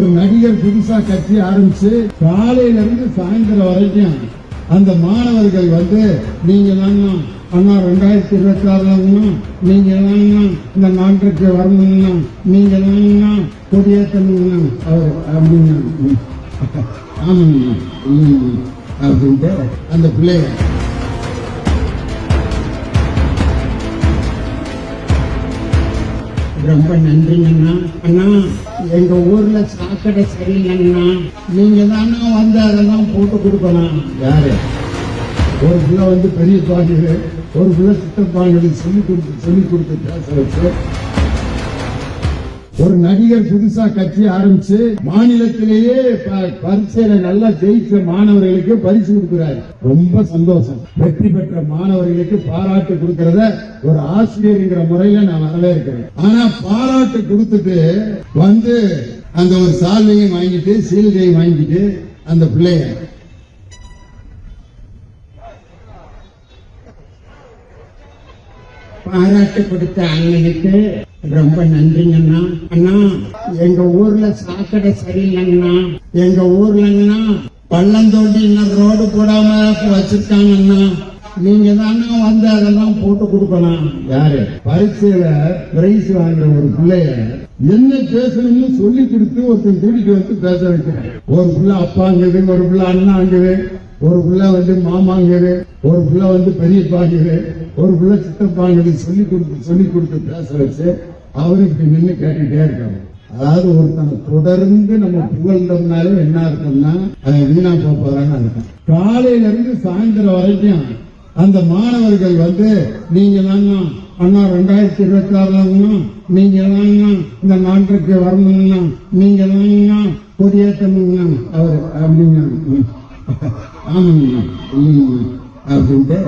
ஒரு நடிகர் புதுசா கட்சி ஆரம்பிச்சு காலையில இருந்து சாயந்தரம் வரைக்கும் அந்த மாணவர்கள் வந்து நீங்க தானா அண்ணா ரெண்டாயிரத்தி இருபத்தி ஆறுல நீங்க இந்த நாட்டுக்கு வரணும்னா நீங்க தானா கொடியேற்றணும்னா அவர் அப்படின்னா ஆமாங்க அப்படின்ட்டு அந்த பிள்ளைய ரொம்ப நன்றிங்கண்ணா அண்ணா எங்க ஊர்ல சாக்கடை சரியில்லைங்கண்ணா. நீங்க தானே வந்து அதெல்லாம் போட்டு கொடுக்கணும். யாரு? ஒரு பிள்ளை வந்து பெரிய பாண்டியது ஒரு பிள்ளை சித்தப்பாங்களுக்கு சொல்லி கொடுத்து சொல்லி கொடுத்து பேச வச்சு ஒரு நடிகர் புதுசா கட்சி ஆரம்பிச்சு மாநிலத்திலேயே பரிசையில பரீட்சையில நல்லா ஜெயிச்ச மாணவர்களுக்கு பரிசு கொடுக்கிறாரு. ரொம்ப சந்தோஷம். வெற்றி பெற்ற மாணவர்களுக்கு பாராட்டு கொடுக்கறத ஒரு ஆசிரியர்ங்கிற முறையில நான் வரவேற்கிறேன் ஆனா பாராட்டு கொடுத்துட்டு வந்து அந்த ஒரு சால்வையும் வாங்கிட்டு சீல்கையும் வாங்கிட்டு அந்த பிள்ளைய பாராட்டு கொடுத்த அண்ணனுக்கு ரொம்ப நன்றிங்கண்ணா அண்ணா. எங்க ஊர்ல சாக்கடை சரியில்லைங்கண்ணா. எங்க ஊர்லங்கண்ணா பள்ளம் தோண்டி இன்னும் ரோடு போடாம வச்சிருக்காங்கண்ணா. நீங்க தானே வந்து அதெல்லாம் போட்டு கொடுக்கணும்? யாரு? பரீட்சையில பிரைஸ் வாங்குற ஒரு பிள்ளைய என்ன பேசணும்னு சொல்லி கொடுத்து ஒருத்தன் கூட்டிட்டு வந்து பேச வைக்கிறேன். ஒரு பிள்ளை அப்பாங்குது ஒரு பிள்ளை அண்ணாங்குது ஒரு பிள்ளை வந்து மாமாங்குது ஒரு பிள்ளை வந்து பெரியப்பாங்குது ஒரு பிள்ளை சித்தப்பாங்குது சொல்லி கொடுத்து சொல்லி கொடுத்து பேச வச்சு அவருக்கு நின்று கேட்டுட்டே இருக்காங்க அதாவது ஒருத்தனை தொடர்ந்து நம்ம புகழ்ந்தோம்னாலே என்ன அர்த்தம்னா அது வீணா போறான்னு அர்த்தம். காலையில இருந்து சாயந்தரம் வரைக்கும் அந்த மாணவர்கள் வந்து நீங்க தானா அண்ணா ரெண்டாயிரத்தி இருபத்தி ஆறுல நீங்க தானா இந்த நாட்டுக்கு வரணும்னா நீங்க தானா கொடியேற்றணும்னா அவர் அப்படின்னா ஆமாங்கண்ணா அப்படின்ட்டு